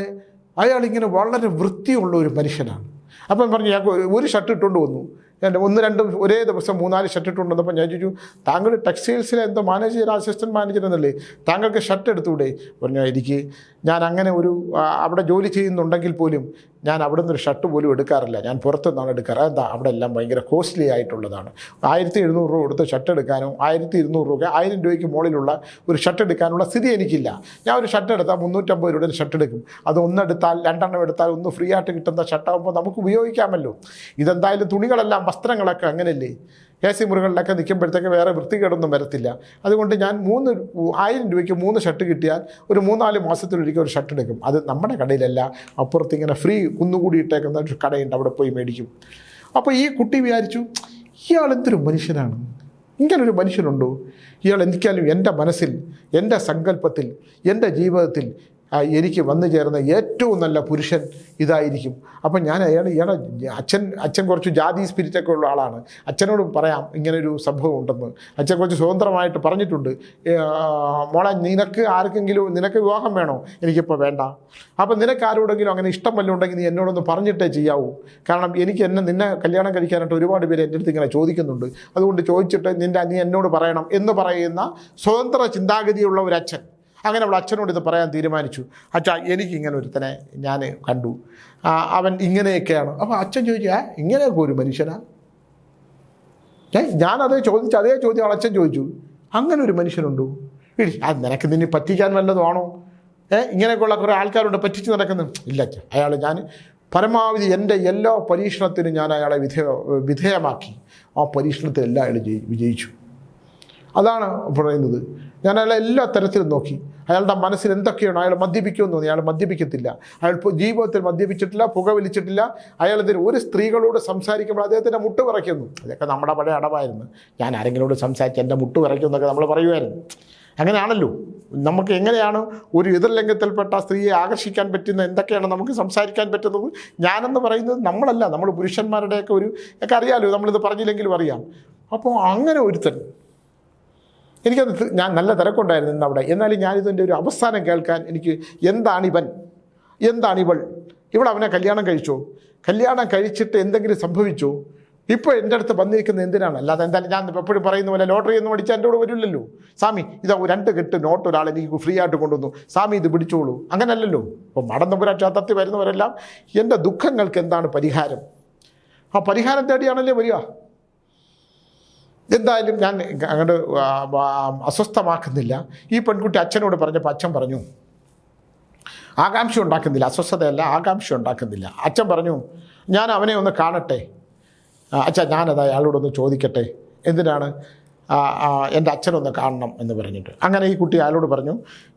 അയാളിങ്ങനെ വളരെ വൃത്തിയുള്ള ഒരു മനുഷ്യനാണ്. അപ്പം പറഞ്ഞു ഞാൻ ഒരു ഷർട്ട് ഇട്ടുകൊണ്ട് വന്നു. എന്റെ ഒന്ന് രണ്ടും ഒരേ ദിവസം മൂന്നാൽ ഷർട്ട് ഇട്ടുണ്ടെന്നപ്പോൾ ഞാൻ ചോദിച്ചു താങ്കൾ ടെക്സ്റ്റൈൽസിലെ എന്തോ മാനേജർ അസിസ്റ്റന്റ് മാനേജർ എന്നല്ലേ താങ്കൾക്ക് ഷർട്ട് എടുത്തുകൂടെ? പറഞ്ഞു എനിക്ക് ഞാൻ അങ്ങനെ ഒരു അവിടെ ജോലി ചെയ്യുന്നുണ്ടെങ്കിൽ പോലും ഞാൻ അവിടെ നിന്നൊരു ഷർട്ട് പോലും എടുക്കാറില്ല. ഞാൻ പുറത്തുനിന്നാണ് എടുക്കാറ്. എന്താ അവിടെ എല്ലാം ഭയങ്കര കോസ്റ്റ്ലി ആയിട്ടുള്ളതാണ്. ആയിരത്തി എഴുന്നൂറ് രൂപ കൊടുത്ത് ഷർട്ട് എടുക്കാനും ആയിരത്തി ഇരുന്നൂറ് രൂപ ആയിരം രൂപയ്ക്ക് മുകളിലുള്ള ഒരു ഷർട്ട് എടുക്കാനുള്ള സ്ഥിതി എനിക്കില്ല. ഞാൻ ഒരു ഷർട്ട് എടുത്താൽ മുന്നൂറ്റമ്പത് രൂപയുടെ ഷർട്ട് എടുക്കും. അത് ഒന്നെടുത്താൽ രണ്ടെണ്ണം എടുത്താൽ ഒന്ന് ഫ്രീ ആയിട്ട് കിട്ടുന്ന ഷർട്ടാകുമ്പോൾ നമുക്ക് ഉപയോഗിക്കാമല്ലോ. ഇതെന്തായാലും തുണികളെല്ലാം വസ്ത്രങ്ങളൊക്കെ അങ്ങനെയല്ലേ എ സി മുറികളിലൊക്കെ നിൽക്കുമ്പോഴത്തേക്ക് വേറെ വൃത്തികേടൊന്നും വരത്തില്ല. അതുകൊണ്ട് ഞാൻ മൂന്ന് ആയിരം രൂപയ്ക്ക് മൂന്ന് ഷർട്ട് കിട്ടിയാൽ ഒരു മൂന്നാൽ മാസത്തിലൊരിക്കൽ ഒരു ഷർട്ട് എടുക്കും. അത് നമ്മുടെ കടയിലല്ല. അപ്പുറത്ത് ഇങ്ങനെ ഫ്രീ കുന്നുകൂടി ഇട്ടേക്കുന്ന ഒരു കടയുണ്ട്. അവിടെ പോയി മേടിക്കും. അപ്പോൾ ഈ കുട്ടി വിചാരിച്ചു ഇയാൾ എന്തൊരു മനുഷ്യനാണ്? ഇങ്ങനൊരു മനുഷ്യനുണ്ടോ? ഇയാൾ എനിക്കാലും എന്റെ മനസ്സിൽ എന്റെ സങ്കല്പത്തിൽ എന്റെ ജീവിതത്തിൽ എനിക്ക് വന്നു ചേർന്ന ഏറ്റവും നല്ല പുരുഷൻ ഇതായിരിക്കും. അപ്പം ഞാൻ അയാൾ ഇയാളെ അച്ഛൻ അച്ഛൻ കുറച്ച് ജാതി സ്പിരിറ്റൊക്കെ ഉള്ള ആളാണ്. അച്ഛനോട് പറയാം ഇങ്ങനൊരു സംഭവം ഉണ്ടെന്ന്. അച്ഛൻ കുറച്ച് സ്വതന്ത്രമായിട്ട് പറഞ്ഞിട്ടുണ്ട്. മോളെ നിനക്ക് ആർക്കെങ്കിലും നിനക്ക് വിവാഹം വേണോ? എനിക്കിപ്പോൾ വേണ്ട. അപ്പം നിനക്ക് ആരോടെങ്കിലും അങ്ങനെ ഇഷ്ടം വല്ലതും ഉണ്ടെങ്കിൽ നീ എന്നോടൊന്ന് പറഞ്ഞിട്ടേ ചെയ്യാവൂ. കാരണം എനിക്ക് എന്നെ നിന്നെ കല്യാണം കഴിക്കാനായിട്ട് ഒരുപാട് പേര് എന്റെ അടുത്ത് ഇങ്ങനെ ചോദിക്കുന്നുണ്ട്. അതുകൊണ്ട് ചോദിച്ചിട്ട് നിന്റെ നീ എന്നോട് പറയണം എന്ന് പറയുന്ന സ്വതന്ത്ര ചിന്താഗതിയുള്ള ഒരു അച്ഛൻ. അങ്ങനെ അവൾ അച്ഛനോട് ഇത് പറയാൻ തീരുമാനിച്ചു. അച്ഛാ എനിക്ക് ഇങ്ങനെ ഒരുത്തനെ ഞാൻ കണ്ടു. അവൻ ഇങ്ങനെയൊക്കെയാണ്. അപ്പോൾ അച്ഛൻ ചോദിച്ചു ആ ഇങ്ങനെയൊക്കെ ഒരു മനുഷ്യനാ? ഏ ഞാനത് ചോദിച്ചു അതേ ചോദ്യം അവൾ അച്ഛൻ ചോദിച്ചു. അങ്ങനെ ഒരു മനുഷ്യനുണ്ടോ? ഇടി അത് നിനക്ക് നിന്നെ പറ്റിക്കാൻ വല്ലതുമാണോ? ഏ ഇങ്ങനെയൊക്കെയുള്ള കുറേ ആൾക്കാരുണ്ട് പറ്റിച്ച് നടക്കുന്നു. ഇല്ല അച്ഛൻ അയാൾ ഞാൻ പരമാവധി എന്റെ എല്ലാ പരീക്ഷണത്തിനും ഞാൻ അയാളെ വിധേയ വിധേയമാക്കി. ആ പരീക്ഷണത്തിൽ എല്ലാം അയാൾ ജയി വിജയിച്ചു. അതാണ് പറയുന്നത്. ഞാൻ അയാളെ എല്ലാ തരത്തിലും നോക്കി. അയാളുടെ മനസ്സിൽ എന്തൊക്കെയാണ് അയാൾ മദ്യപിക്കുമെന്ന് തോന്നി. അയാൾ മദ്യപിക്കത്തില്ല. അയാൾ ജീവിതത്തിൽ മദ്യപിച്ചിട്ടില്ല പുകവലിച്ചിട്ടില്ല. അയാൾ ഇതിന് ഒരു സ്ത്രീകളോട് സംസാരിക്കുമ്പോൾ അദ്ദേഹത്തിന്റെ മുട്ട് പറയ്ക്കുന്നു അതൊക്കെ നമ്മുടെ പഴയ അടവായിരുന്നു. ഞാൻ ആരെങ്കിലോട് സംസാരിച്ച് എന്റെ മുട്ട് പറയ്ക്കുന്നൊക്കെ നമ്മൾ പറയുമായിരുന്നു. അങ്ങനെയാണല്ലോ. നമുക്ക് എങ്ങനെയാണ് ഒരു എതിർലിംഗത്തിൽപ്പെട്ട സ്ത്രീയെ ആകർഷിക്കാൻ പറ്റുന്ന എന്തൊക്കെയാണ് നമുക്ക് സംസാരിക്കാൻ പറ്റുന്നത്? ഞാനെന്ന് പറയുന്നത് നമ്മളല്ല. നമ്മൾ പുരുഷന്മാരുടെയൊക്കെ ഒരു ഒക്കെ അറിയാമല്ലോ നമ്മളിത് പറഞ്ഞില്ലെങ്കിലും അറിയാം. അപ്പോൾ അങ്ങനെ ഒരുത്തൻ എനിക്കത് ഞാൻ നല്ല തിരക്കുണ്ടായിരുന്നു ഇന്ന് അവിടെ. എന്നാലും ഞാനിതിന്റെ ഒരു അവസാനം കേൾക്കാൻ എനിക്ക് എന്താണിവൻ എന്താണിവൾ ഇവൾ? അവനെ കല്യാണം കഴിച്ചു? കല്യാണം കഴിച്ചിട്ട് എന്തെങ്കിലും സംഭവിച്ചു? ഇപ്പോൾ എന്റെ അടുത്ത് വന്നിരിക്കുന്നത് എന്തിനാണ്? അല്ലാതെ എന്തായാലും ഞാൻ എപ്പോഴും പറയുന്ന പോലെ ലോട്ടറി ഒന്നും അടിച്ചാൽ എന്റെ കൂടെ വരില്ലല്ലോ. സ്വാമി ഇതാ രണ്ട് കെട്ട് നോട്ട് ഒരാൾ എനിക്ക് ഫ്രീ ആയിട്ട് കൊണ്ടുവന്നു. സ്വാമി ഇത് പിടിച്ചോളൂ. അങ്ങനല്ലല്ലോ. അപ്പോൾ മടന്നപുര ക്ഷേത്രത്തിൽ വരുന്നവരെല്ലാം എന്റെ ദുഃഖങ്ങൾക്ക് എന്താണ് പരിഹാരം? ആ പരിഹാരം തേടിയാണല്ലേ വരിക. എന്തായാലും ഞാൻ അങ്ങോട്ട് അസ്വസ്ഥമാക്കുന്നില്ല. ഈ പെൺകുട്ടി അച്ഛനോട് പറഞ്ഞപ്പോൾ അച്ഛൻ പറഞ്ഞു ആകാംക്ഷ ഉണ്ടാക്കുന്നില്ല അസ്വസ്ഥതയല്ല ആകാംക്ഷ ഉണ്ടാക്കുന്നില്ല. അച്ഛൻ പറഞ്ഞു ഞാൻ അവനെ ഒന്ന് കാണട്ടെ. അച്ഛാ ഞാനത് അയാളോടൊന്ന് ചോദിക്കട്ടെ. എന്തിനാണ്? എന്റെ അച്ഛനൊന്ന് കാണണം എന്ന് പറഞ്ഞിട്ട്. അങ്ങനെ ഈ കുട്ടി അയാളോട് പറഞ്ഞു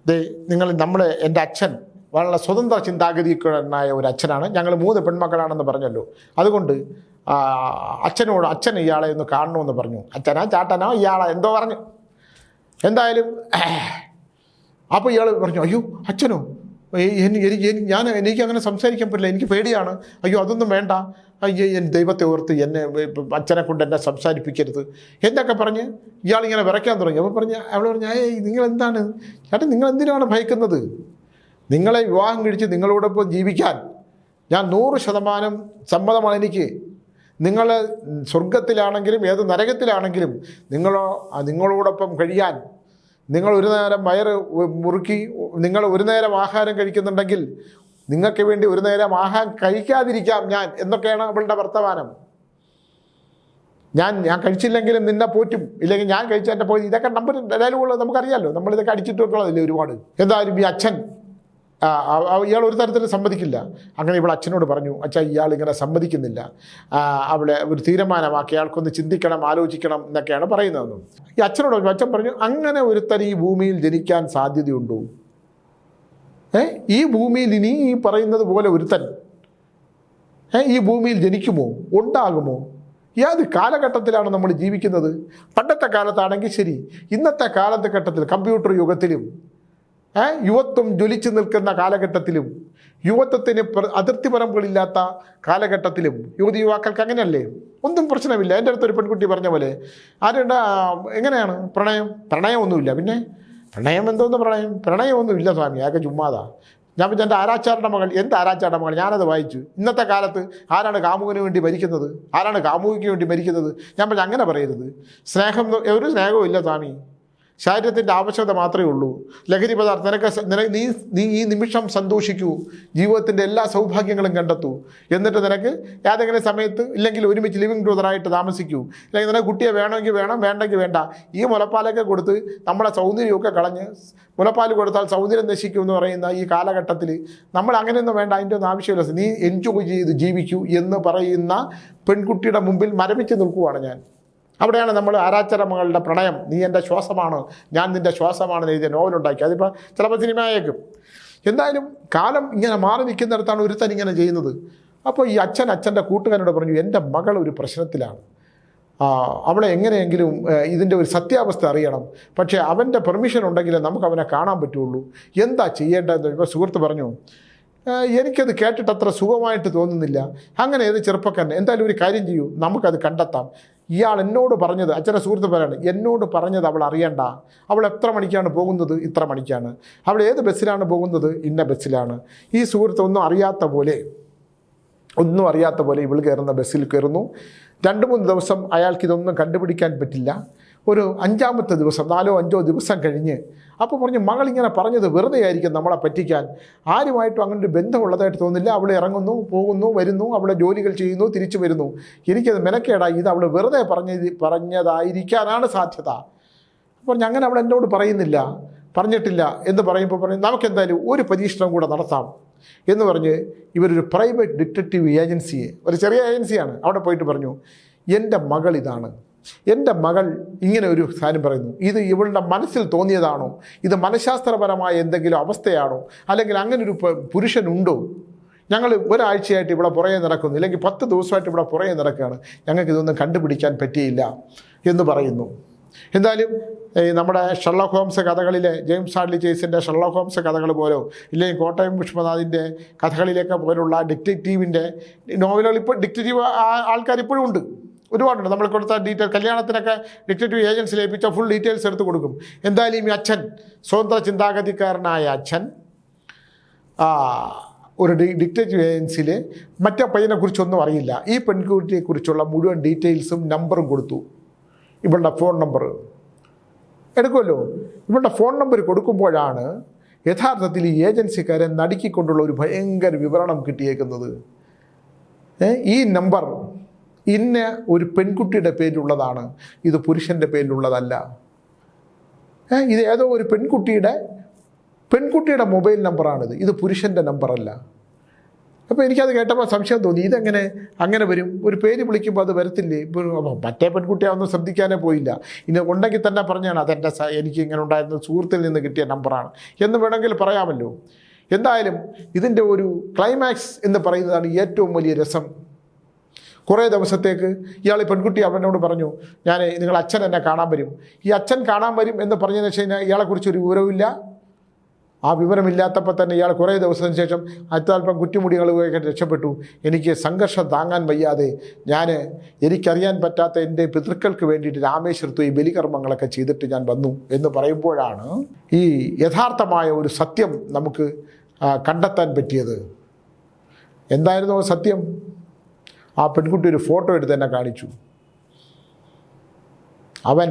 ദേ നിങ്ങൾ നമ്മൾ എന്റെ അച്ഛൻ വളരെ സ്വതന്ത്ര ചിന്താഗതിക്കാരനായ ഒരു അച്ഛനാണ്. ഞങ്ങൾ മൂന്ന് പെൺമക്കളാണെന്ന് പറഞ്ഞല്ലോ. അതുകൊണ്ട് അച്ഛനോട് അച്ഛൻ ഇയാളെ ഒന്ന് കാണണമെന്ന് പറഞ്ഞു. അച്ഛനാ ചാട്ടനോ ഇയാളെ എന്തോ പറഞ്ഞു. എന്തായാലും അപ്പോൾ ഇയാൾ പറഞ്ഞു അയ്യോ അച്ഛനോ എനിക്ക് ഞാൻ എനിക്ക് അങ്ങനെ സംസാരിക്കാൻ പറ്റില്ല എനിക്ക് പേടിയാണ്. അയ്യോ അതൊന്നും വേണ്ട. അയ്യോ എൻ ദൈവത്തെ ഓർത്ത് എന്നെ അച്ഛനെ കൊണ്ട് എന്നെ സംസാരിപ്പിക്കരുത്. എന്നൊക്കെ പറഞ്ഞ് ഇയാളിങ്ങനെ വിറയ്ക്കാൻ തുടങ്ങി. അപ്പോൾ പറഞ്ഞ് അവൾ പറഞ്ഞു ഏയ് നിങ്ങൾ എന്താണ് ചേട്ടൻ നിങ്ങൾ എന്തിനാണ് ഭയക്കുന്നത്? നിങ്ങളെ വിവാഹം കഴിച്ച് നിങ്ങളോടൊപ്പം ജീവിക്കാൻ ഞാൻ നൂറ് ശതമാനം സമ്മതമാണ് എനിക്ക്. നിങ്ങൾ സ്വർഗത്തിലാണെങ്കിലും ഏത് നരകത്തിലാണെങ്കിലും നിങ്ങളോ നിങ്ങളോടൊപ്പം കഴിയാൻ നിങ്ങൾ ഒരു നേരം വയറ് മുറുക്കി നിങ്ങൾ ഒരു നേരം ആഹാരം കഴിക്കുന്നുണ്ടെങ്കിൽ നിങ്ങൾക്ക് വേണ്ടി ഒരു നേരം ആഹാരം കഴിക്കാതിരിക്കാം ഞാൻ എന്നൊക്കെയാണ് അവളുടെ വർത്തമാനം. ഞാൻ ഞാൻ കഴിച്ചില്ലെങ്കിലും നിന്നെ പോറ്റും ഇല്ലെങ്കിൽ ഞാൻ കഴിച്ചതിന്റെ പോയി ഇതൊക്കെ നമ്പർ ഡയലോഗുകൾ നമുക്കറിയാമല്ലോ നമ്മളിതൊക്കെ അടിച്ചിട്ടുള്ളതല്ലേ ഒരുപാട്. എന്തായാലും ഈ അച്ഛൻ ഇയാൾ ഒരു തരത്തിലും സമ്മതിക്കില്ല. അങ്ങനെ ഇവൾ അച്ഛനോട് പറഞ്ഞു അച്ഛ ഇയാൾ ഇങ്ങനെ സമ്മതിക്കുന്നില്ല. അവിടെ ഒരു തീരുമാനമാക്കി അയാൾക്കൊന്ന് ചിന്തിക്കണം ആലോചിക്കണം എന്നൊക്കെയാണ് പറയുന്നതെന്നും ഈ അച്ഛനോട് പറഞ്ഞു അച്ഛൻ പറഞ്ഞു അങ്ങനെ ഒരുത്തൻ ഈ ഭൂമിയിൽ ജനിക്കാൻ സാധ്യതയുണ്ടോ? ഏ ഈ ഭൂമിയിൽ ഇനി ഈ പറയുന്നത് പോലെ ഒരുത്തൻ ഈ ഭൂമിയിൽ ജനിക്കുമോ? ഉണ്ടാകുമോ? ഏത് കാലഘട്ടത്തിലാണ് നമ്മൾ ജീവിക്കുന്നത്? പണ്ടത്തെ കാലത്താണെങ്കിൽ ശരി ഇന്നത്തെ ഘട്ടത്തിൽ കമ്പ്യൂട്ടർ യുഗത്തിലും യുവത്വം ജ്വലിച്ചു നിൽക്കുന്ന കാലഘട്ടത്തിലും യുവത്വത്തിന് അതിർത്തി അതിർത്തിപരമ്പുകളില്ലാത്ത കാലഘട്ടത്തിലും യുവതി യുവാക്കൾക്ക് അങ്ങനെയല്ലേ? ഒന്നും പ്രശ്നമില്ല. എന്റെ അടുത്ത് ഒരു പെൺകുട്ടി പറഞ്ഞ പോലെ ആരുണ്ട എങ്ങനെയാണ്? പ്രണയം? പ്രണയമൊന്നുമില്ല. പിന്നെ? പ്രണയം എന്തോന്ന് പ്രണയം? പ്രണയമൊന്നുമില്ല സ്വാമി. ആകെ ചുമ്മാതാ. ഞാൻ പിന്നെ എന്റെ ആരാച്ചാരുടെ മകൾ എന്ത് ആരാച്ചാരുടെ മകൾ? ഞാനത് വായിച്ചു. ഇന്നത്തെ കാലത്ത് ആരാണ് കാമുകന് വേണ്ടി മരിക്കുന്നത്? ആരാണ് കാമുകിക്ക് വേണ്ടി മരിക്കുന്നത്? ഞാൻ പറഞ്ഞു അങ്ങനെ പറയരുത്. സ്നേഹം ഒരു സ്നേഹവും ഇല്ല സ്വാമി. ശരീരത്തിന്റെ ആവശ്യകത മാത്രമേ ഉള്ളൂ. ലഹരി പദാർത്ഥം നിനക്ക് നീ നീ ഈ നിമിഷം സന്തോഷിക്കൂ. ജീവിതത്തിന്റെ എല്ലാ സൗഭാഗ്യങ്ങളും കണ്ടെത്തൂ. എന്നിട്ട് നിനക്ക് ഏതെങ്കിലും സമയത്ത് ഇല്ലെങ്കിൽ ഒരുമിച്ച് ലിവിങ് ടുഗദറായിട്ട് താമസിക്കൂ. അല്ലെങ്കിൽ നിനക്ക് കുട്ടിയെ വേണമെങ്കിൽ വേണം വേണ്ടെങ്കിൽ വേണ്ട. ഈ മുലപ്പാലൊക്കെ കൊടുത്ത് നമ്മളെ സൗന്ദര്യമൊക്കെ കളഞ്ഞ് മുലപ്പാൽ കൊടുത്താൽ സൗന്ദര്യം നശിക്കും എന്ന് പറയുന്ന ഈ കാലഘട്ടത്തിൽ നമ്മൾ അങ്ങനെയൊന്നും വേണ്ട അതിന്റെ ഒന്നും ആവശ്യമില്ല. നീ എൻജോയ് ചെയ്ത് ജീവിക്കൂ എന്ന് പറയുന്ന പെൺകുട്ടിയുടെ മുമ്പിൽ മരവിച്ച് നിൽക്കുവാണ് ഞാൻ. അവിടെയാണ് നമ്മൾ ആരാചരമകളുടെ പ്രണയം. നീ എന്റെ ശ്വാസമാണ്. ഞാൻ നിന്റെ ശ്വാസമാണ് എഴുതിയ നോവലുണ്ടാക്കി. അതിപ്പോൾ ചിലപ്പോൾ സിനിമയായേക്കും. എന്തായാലും കാലം ഇങ്ങനെ മാറി നിൽക്കുന്നിടത്താണ് ഒരുത്തൻ ഇങ്ങനെ ചെയ്യുന്നത്. അപ്പോൾ ഈ അച്ഛൻ അച്ഛന്റെ കൂട്ടുകാരനോട് പറഞ്ഞു എന്റെ മകൾ ഒരു പ്രശ്നത്തിലാണ്. അവളെ എങ്ങനെയെങ്കിലും ഇതിന്റെ ഒരു സത്യാവസ്ഥ അറിയണം. പക്ഷേ അവന്റെ പെർമിഷൻ ഉണ്ടെങ്കിലേ നമുക്ക് അവനെ കാണാൻ പറ്റുള്ളൂ. എന്താ ചെയ്യേണ്ടതെന്ന് ഇപ്പോൾ സുഹൃത്ത് പറഞ്ഞു എനിക്കത് കേട്ടിട്ട് അത്ര സുഖമായിട്ട് തോന്നുന്നില്ല. അങ്ങനെ ഏത് ചെറുപ്പക്കാരൻ? എന്തായാലും ഒരു കാര്യം ചെയ്യൂ. നമുക്കത് കണ്ടെത്താം. ഇയാൾ എന്നോട് പറഞ്ഞത് അച്ഛന്റെ സുഹൃത്ത് പറയാണ് എന്നോട് പറഞ്ഞത് അവൾ അറിയണ്ട. അവൾ എത്ര മണിക്കാണ് പോകുന്നത്? ഇത്ര മണിക്കാണ്. അവൾ ഏത് ബസ്സിലാണ് പോകുന്നത്? ഇന്ന ബസ്സിലാണ്. ഈ സുഹൃത്ത് ഒന്നും അറിയാത്ത പോലെ ഒന്നും അറിയാത്ത പോലെ ഇവൾ കയറുന്ന ബസ്സിൽ കയറുന്നു. രണ്ട് മൂന്ന് ദിവസം അയാൾക്ക് ഇതൊന്നും കണ്ടുപിടിക്കാൻ പറ്റില്ല. ഒരു അഞ്ചാമത്തെ ദിവസം നാലോ അഞ്ചോ ദിവസം കഴിഞ്ഞ് അപ്പോൾ പറഞ്ഞു മകളിങ്ങനെ പറഞ്ഞത് വെറുതെ ആയിരിക്കും നമ്മളെ പറ്റിക്കാൻ. ആരുമായിട്ടും അങ്ങനെ ഒരു ബന്ധമുള്ളതായിട്ട് തോന്നില്ല. അവൾ ഇറങ്ങുന്നു പോകുന്നു വരുന്നു അവളെ ജോലികൾ ചെയ്യുന്നു തിരിച്ചു വരുന്നു. എനിക്കത് മെനക്കേടായി. ഇത് അവൾ വെറുതെ പറഞ്ഞ പറഞ്ഞതായിരിക്കാനാണ് സാധ്യത. അപ്പോൾ അങ്ങനെ അവൾ എന്നോട് പറയുന്നില്ല പറഞ്ഞിട്ടില്ല എന്ന് പറയുമ്പോൾ പറയും നമുക്കെന്തായാലും ഒരു പരീക്ഷണം കൂടെ നടത്താം. എന്ന് പറഞ്ഞ് ഇവരൊരു പ്രൈവറ്റ് ഡിറ്റക്റ്റീവ് ഏജൻസിയെ ഒരു ചെറിയ ഏജൻസിയാണ് അവിടെ പോയിട്ട് പറഞ്ഞു എന്റെ മകൾ ഇതാണ്. എന്റെ മകൾ ഇങ്ങനെ ഒരു കാര്യം പറയുന്നു. ഇത് ഇവളുടെ മനസ്സിൽ തോന്നിയതാണോ? ഇത് മനഃശാസ്ത്രപരമായ എന്തെങ്കിലും അവസ്ഥയാണോ? അല്ലെങ്കിൽ അങ്ങനെ ഒരു പുരുഷനുണ്ടോ? ഞങ്ങൾ ഒരാഴ്ചയായിട്ട് ഇവിടെ പുറകെ നടക്കുന്നു. ഇല്ലെങ്കിൽ പത്ത് ദിവസമായിട്ട് ഇവിടെ പുറകെ നടക്കുകയാണ്. ഞങ്ങൾക്ക് ഇതൊന്നും കണ്ടുപിടിക്കാൻ പറ്റിയില്ല എന്ന് പറയുന്നു. എന്തായാലും നമ്മുടെ ഷെർലോക്ക് ഹോംസ് കഥകളിലെ ജെയിംസ് ആഡ്ലി ചേസിന്റെ ഷെർലോക്ക് ഹോംസ് കഥകൾ പോലോ ഇല്ലെങ്കിൽ കോട്ടയം വിശ്വനാഥിന്റെ കഥകളിലൊക്കെ പോലുള്ള ഡിറ്റക്റ്റീവിന്റെ നോവലുകൾ ഇപ്പോൾ ഡിറ്റക്റ്റീവ് ആൾക്കാർ ഇപ്പോഴും ഉണ്ട്. ഒരുപാടുണ്ട്. നമ്മൾ കൊടുത്ത ഡീറ്റെയിൽ കല്യാണത്തിനൊക്കെ ഡിക്റ്റേറ്റീവ് ഏജൻസി ലഭിച്ച ഫുൾ ഡീറ്റെയിൽസ് എടുത്ത് കൊടുക്കും. എന്തായാലും ഈ അച്ഛൻ സ്വതന്ത്ര ചിന്താഗതിക്കാരനായ അച്ഛൻ ഒരു ഡിക്റ്റേറ്റീവ് ഏജൻസിയിൽ മറ്റേ പയ്യനെക്കുറിച്ചൊന്നും അറിയില്ല. ഈ പെൺകുട്ടിയെക്കുറിച്ചുള്ള മുഴുവൻ ഡീറ്റെയിൽസും നമ്പറും കൊടുത്തു. ഇവളുടെ ഫോൺ നമ്പർ എടുക്കുമല്ലോ? ഇവളുടെ ഫോൺ നമ്പർ കൊടുക്കുമ്പോഴാണ് യഥാർത്ഥത്തിൽ ഈ ഏജൻസിക്കാരെ നടുക്കിക്കൊണ്ടുള്ള ഒരു ഭയങ്കര വിവരണം കിട്ടിയേക്കുന്നത്. ഈ നമ്പർ ഇന്ന ഒരു പെൺകുട്ടിയുടെ പേരിലുള്ളതാണ് ഇത് പുരുഷന്റെ പേരിലുള്ളതല്ല. ഇത് ഏതോ ഒരു പെൺകുട്ടിയുടെ പെൺകുട്ടിയുടെ മൊബൈൽ നമ്പറാണിത് ഇത് പുരുഷന്റെ നമ്പറല്ല. അപ്പോൾ എനിക്കത് കേട്ടപ്പോൾ സംശയം തോന്നി ഇതെങ്ങനെ അങ്ങനെ വരും? ഒരു പേര് വിളിക്കുമ്പോൾ അത് വരത്തില്ലേ? മറ്റേ പെൺകുട്ടിയെ ഒന്നും ശ്രദ്ധിക്കാനേ പോയില്ല. ഇനി ഉണ്ടെങ്കിൽ തന്നെ പറഞ്ഞാണ് അതെന്റെ എനിക്ക് ഇങ്ങനെ ഉണ്ടായിരുന്ന സുഹൃത്തിൽ നിന്ന് കിട്ടിയ നമ്പറാണ്. എന്ന് വേണമെങ്കിൽ പറയാമല്ലോ. എന്തായാലും ഇതിന്റെ ഒരു ക്ലൈമാക്സ് എന്ന് പറയുന്നതാണ് ഏറ്റവും വലിയ രസം. കുറേ ദിവസത്തേക്ക് ഇയാൾ പെൺകുട്ടി അവനോട് പറഞ്ഞു ഞാൻ നിങ്ങൾ അച്ഛൻ എന്നെ കാണാൻ വരും. ഈ അച്ഛൻ കാണാൻ വരും എന്ന് പറഞ്ഞതിന് വെച്ച് കഴിഞ്ഞാൽ ഇയാളെക്കുറിച്ച് ഒരു ആ വിവരമില്ലാത്തപ്പോൾ തന്നെ ഇയാൾ കുറേ ദിവസത്തിന് ശേഷം അല്പം കുറ്റിമുടികളുമൊക്കെ രക്ഷപ്പെട്ടു. എനിക്ക് സംഘർഷം താങ്ങാൻ വയ്യാതെ ഞാൻ എനിക്കറിയാൻ പറ്റാത്ത എന്റെ പിതൃക്കൾക്ക് വേണ്ടിയിട്ട് രാമേശ്വരത്ത് ഈ ബലികർമ്മങ്ങളൊക്കെ ചെയ്തിട്ട് ഞാൻ വന്നു എന്ന് പറയുമ്പോഴാണ് ഈ യഥാർത്ഥമായ ഒരു സത്യം നമുക്ക് കണ്ടെത്താൻ പറ്റിയത്. എന്തായിരുന്നു സത്യം? ആ പെൺകുട്ടി ഒരു ഫോട്ടോ എടുത്ത് തന്നെ കാണിച്ചു. അവൻ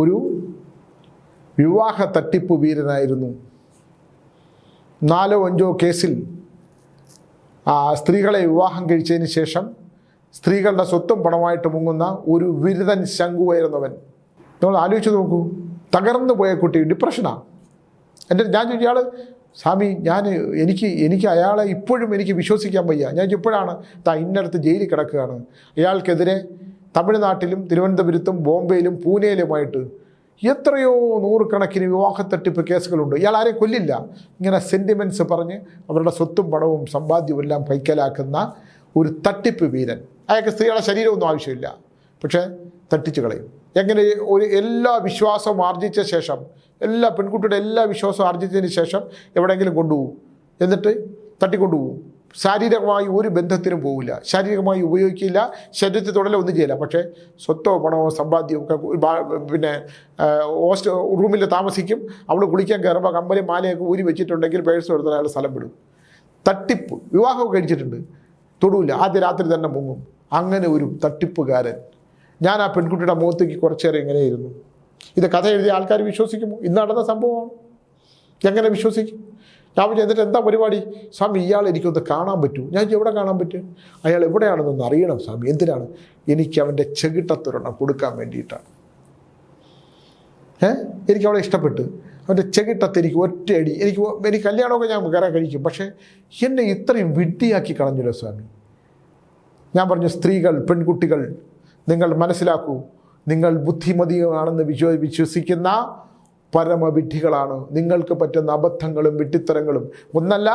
ഒരു വിവാഹ തട്ടിപ്പ് വീരനായിരുന്നു. നാലോ അഞ്ചോ കേസിൽ ആ സ്ത്രീകളെ വിവാഹം കഴിച്ചതിന് ശേഷം സ്ത്രീകളുടെ സ്വത്തും പണമായിട്ട് മുങ്ങുന്ന ഒരു വിരുദൻ ശങ്കുവായിരുന്നവൻ നിങ്ങൾ ആലോചിച്ച് നോക്കൂ തകർന്നു പോയ കുട്ടി ഡിപ്രഷനാണ് എന്റെ ഞാൻ ചോദിച്ചു ഇയാൾ സ്വാമി ഞാൻ എനിക്ക് എനിക്ക് അയാളെ ഇപ്പോഴും എനിക്ക് വിശ്വസിക്കാൻ വയ്യ. ഞാൻ ഇപ്പോഴാണ് താ ഇന്നടത്ത് ജയിലിൽ കിടക്കുകയാണ്. അയാൾക്കെതിരെ തമിഴ്നാട്ടിലും തിരുവനന്തപുരത്തും ബോംബെയിലും പൂനെയിലുമായിട്ട് എത്രയോ നൂറുകണക്കിന് വിവാഹ തട്ടിപ്പ് കേസുകളുണ്ട്. ഇയാൾ ആരെയും കൊല്ലില്ല. ഇങ്ങനെ സെന്റിമെന്റ്സ് പറഞ്ഞ് അവരുടെ സ്വത്തും പണവും സമ്പാദ്യവും എല്ലാം കൈക്കലാക്കുന്ന ഒരു തട്ടിപ്പ് വീരൻ. അയാൾക്ക് സ്ത്രീകളുടെ ശരീരമൊന്നും ആവശ്യമില്ല. പക്ഷേ തട്ടിച്ചു കളയും. എങ്ങനെ ഒരു എല്ലാ വിശ്വാസവും ആർജിച്ച ശേഷം എല്ലാ പെൺകുട്ടിയുടെ എല്ലാ വിശ്വാസവും ആർജിച്ചതിന് ശേഷം എവിടെയെങ്കിലും കൊണ്ടുപോകും. എന്നിട്ട് തട്ടിക്കൊണ്ടുപോകും. ശാരീരികമായി ഒരു ബന്ധത്തിനും പോകില്ല ശാരീരികമായി ഉപയോഗിക്കില്ല. ശരീരത്തിൽ തുടരെ ഒന്നും ചെയ്യില്ല. പക്ഷേ സ്വത്തോ പണമോ സമ്പാദ്യമോ ഒക്കെ പിന്നെ ഹോസ്റ്റ് റൂമിൽ താമസിക്കും. അവൾ കുളിക്കാൻ കയറുമ്പോൾ കമ്പലി മാലയൊക്കെ ഊരി വെച്ചിട്ടുണ്ടെങ്കിൽ പേഴ്സ് എടുത്താൽ അയാൾ സ്ഥലം വിടും. തട്ടിപ്പ്. വിവാഹമൊക്കെ കഴിച്ചിട്ടുണ്ട്. തൊടുവില്ല ആദ്യ രാത്രി തന്നെ മുങ്ങും. അങ്ങനെ ഒരു തട്ടിപ്പുകാരൻ. ഞാൻ ആ പെൺകുട്ടിയുടെ മുഖത്തേക്ക് കുറച്ചേറെ എങ്ങനെയായിരുന്നു ഇത് കഥ എഴുതിയ ആൾക്കാർ വിശ്വസിക്കുമോ? ഇന്ന് നടന്ന സംഭവമാണ്. എങ്ങനെ വിശ്വസിക്കും? ഞാൻ പറഞ്ഞു എന്നിട്ട് എന്താ പരിപാടി? സ്വാമി ഇയാൾ എനിക്കൊന്ന് കാണാൻ പറ്റൂ. ഞാൻ എവിടെ കാണാൻ പറ്റും? അയാൾ എവിടെയാണെന്നൊന്ന് അറിയണം സ്വാമി. എന്തിനാണ്? എനിക്ക് അവന്റെ ചെകിട്ടത്തൊരെണ്ണം കൊടുക്കാൻ വേണ്ടിയിട്ടാണ്. ഏ? എനിക്ക് അവളെ ഇഷ്ടപ്പെട്ട്. അവന്റെ ചെകിട്ടത്ത് എനിക്ക് ഒറ്റയടി. എനിക്ക് എനിക്ക് കല്യാണമൊക്കെ ഞാൻ കയറാൻ കഴിക്കും. പക്ഷേ എന്നെ ഇത്രയും വിഡ്ഢിയാക്കി കളഞ്ഞല്ലോ സ്വാമി. ഞാൻ പറഞ്ഞു സ്ത്രീകൾ പെൺകുട്ടികൾ നിങ്ങൾ മനസ്സിലാക്കൂ. നിങ്ങൾ ബുദ്ധിമതിയാണെന്ന് വിശ്വ വിശ്വസിക്കുന്ന പരമവിഡ്ഢികളാണ്. നിങ്ങൾക്ക് പറ്റുന്ന അബദ്ധങ്ങളും വിട്ടിത്തരങ്ങളും ഒന്നല്ല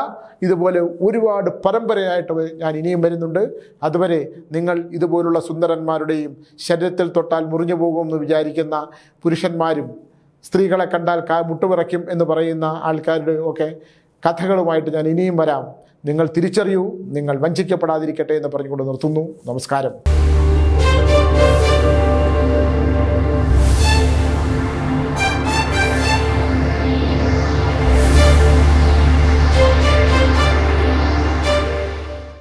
ഇതുപോലെ ഒരുപാട് പരമ്പരയായിട്ട് ഞാൻ ഇനിയും വരുന്നുണ്ട്. അതുവരെ നിങ്ങൾ ഇതുപോലുള്ള സുന്ദരന്മാരുടെയും ശരീരത്തിൽ തൊട്ടാൽ മുറിഞ്ഞു പോകുമെന്ന് വിചാരിക്കുന്ന പുരുഷന്മാരും സ്ത്രീകളെ കണ്ടാൽ കാ മുട്ടുപിറയ്ക്കും എന്ന് പറയുന്ന ആൾക്കാരുടെ ഒക്കെ കഥകളുമായിട്ട് ഞാൻ ഇനിയും വരാം. നിങ്ങൾ തിരിച്ചറിയൂ നിങ്ങൾ വഞ്ചിക്കപ്പെടാതിരിക്കട്ടെ എന്ന് പറഞ്ഞുകൊണ്ട് നിർത്തുന്നു. നമസ്കാരം.